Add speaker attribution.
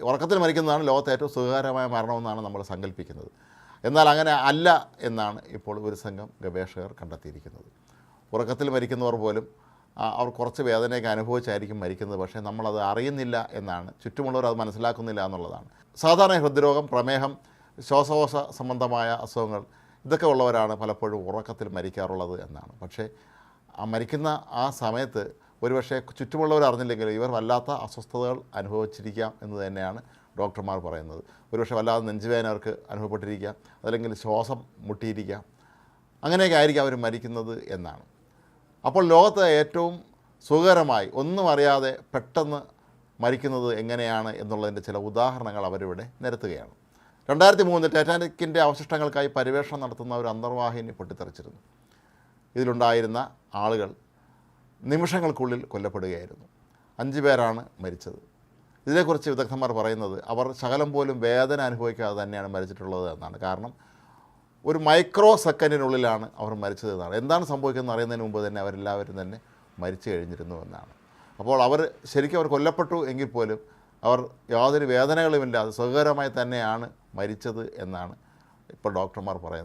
Speaker 1: ഉറക്കത്തിൽ മരിക്കുന്നതാണ് ലോകത്തെ ഏറ്റവും സുഖകരമായ മരണമെന്നാണ് നമ്മൾ സങ്കല്പിക്കുന്നത് എന്നാൽ അങ്ങനെ അല്ല എന്നാണ് ഇപ്പോൾ ഒരു സംഘം ഗവേഷകർ കണ്ടെത്തിയിരിക്കുന്നത്. ഉറക്കത്തിൽ മരിക്കുന്നവർ പോലും അവർ കുറച്ച് വേദനയൊക്കെ അനുഭവിച്ചായിരിക്കും മരിക്കുന്നത്. പക്ഷേ നമ്മളത് അറിയുന്നില്ല എന്നാണ് ചുറ്റുമുള്ളവർ അത് മനസ്സിലാക്കുന്നില്ല എന്നുള്ളതാണ്. സാധാരണ ഹൃദ്രോഗം പ്രമേഹം ശ്വാസകോശ സംബന്ധമായ അസുഖങ്ങൾ ഇതൊക്കെ ഉള്ളവരാണ് പലപ്പോഴും ഉറക്കത്തിൽ മരിക്കാറുള്ളത് എന്നാണ്. പക്ഷേ ആ മരിക്കുന്ന ആ സമയത്ത് ഒരുപക്ഷെ ചുറ്റുമുള്ളവർ അറിഞ്ഞില്ലെങ്കിൽ ഇവർ വല്ലാത്ത അസ്വസ്ഥതകൾ അനുഭവിച്ചിരിക്കാം എന്ന് തന്നെയാണ് ഡോക്ടർമാർ പറയുന്നത്. ഒരുപക്ഷെ വല്ലാതെ നെഞ്ചുവേദന അവർക്ക് അനുഭവപ്പെട്ടിരിക്കാം അതല്ലെങ്കിൽ ശ്വാസം മുട്ടിയിരിക്കാം. അങ്ങനെയൊക്കെ ആയിരിക്കും അവർ മരിക്കുന്നത് എന്നാണ്. അപ്പോൾ ലോകത്തെ ഏറ്റവും സുഖകരമായി ഒന്നും അറിയാതെ പെട്ടെന്ന് മരിക്കുന്നത് എങ്ങനെയാണ് എന്നുള്ളതിന്റെ ചില ഉദാഹരണങ്ങൾ അവരിവിടെ നിരത്തുകയാണ്. രണ്ടായിരത്തി മൂന്നിൽ ടൈറ്റാനിക്കിന്റെ അവശിഷ്ടങ്ങൾക്കായി പര്യവേഷണം നടത്തുന്ന ഒരു അന്തർവാഹിനി പൊട്ടിത്തെറിച്ചിരുന്നു. ഇതിലുണ്ടായിരുന്ന ആളുകൾ നിമിഷങ്ങൾക്കുള്ളിൽ കൊല്ലപ്പെടുകയായിരുന്നു. അഞ്ച് പേരാണ് മരിച്ചത്. ഇതിനെക്കുറിച്ച് വിദഗ്ധന്മാർ പറയുന്നത് അവർ ശകലം പോലും വേദന അനുഭവിക്കാതെ തന്നെയാണ് മരിച്ചിട്ടുള്ളത് എന്നാണ്. കാരണം ഒരു മൈക്രോ സെക്കൻഡിനുള്ളിലാണ് അവർ മരിച്ചത് എന്നാണ്. എന്താണ് സംഭവിക്കുന്നത് അറിയുന്നതിന് മുമ്പ് തന്നെ അവരെല്ലാവരും തന്നെ മരിച്ചു കഴിഞ്ഞിരുന്നു എന്നാണ്. അപ്പോൾ അവർ ശരിക്കും അവർ കൊല്ലപ്പെട്ടു എങ്കിൽ പോലും അവർ യാതൊരു വേദനകളുമില്ലാതെ സുഖകരമായി തന്നെയാണ് മരിച്ചത് എന്നാണ് ഇപ്പോൾ ഡോക്ടർമാർ പറയുന്നത്.